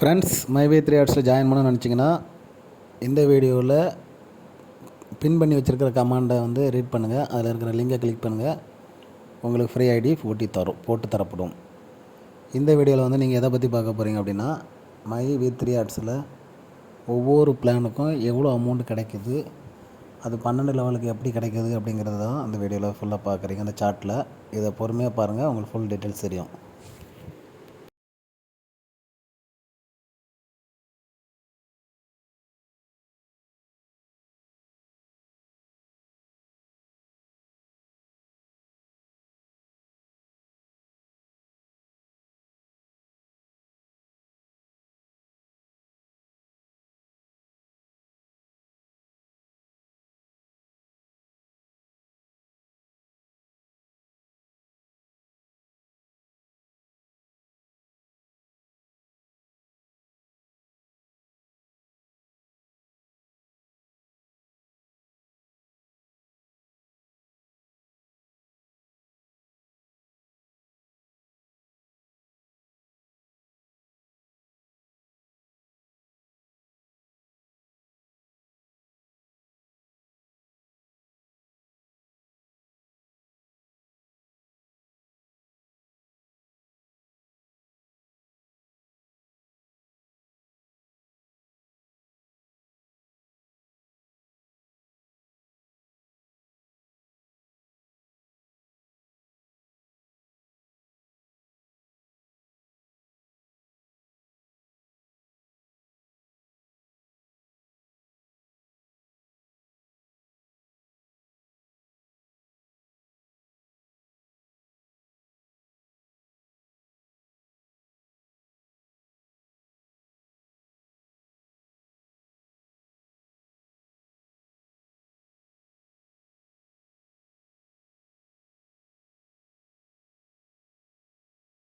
Friends my way three ஆர்ட்ஸில் join பண்ண நினச்சிங்கன்னா இந்த வீடியோவில் பின் பண்ணி வச்சுருக்கிற கமாண்டை வந்து ரீட் பண்ணுங்கள் அதில் இருக்கிற லிங்கை கிளிக் பண்ணுங்கள் உங்களுக்கு ஃப்ரீ ஐடி போட்டி தரும் போட்டு தரப்படும். இந்த வீடியோவில் வந்து நீங்கள் எதை பற்றி பார்க்க போகிறீங்க அப்படின்னா மை வி த்ரீ ஆர்ட்ஸில் ஒவ்வொரு பிளானுக்கும் எவ்வளோ அமௌண்ட் கிடைக்குது அது பன்னெண்டு லெவலுக்கு எப்படி கிடைக்குது அப்படிங்கிறது தான் அந்த வீடியோவில் ஃபுல்லாக பார்க்குறீங்க. அந்த சார்ட்டில் இதை பொறுமையாக பாருங்கள் உங்களுக்கு ஃபுல் டீட்டெயில்ஸ் தெரியும்.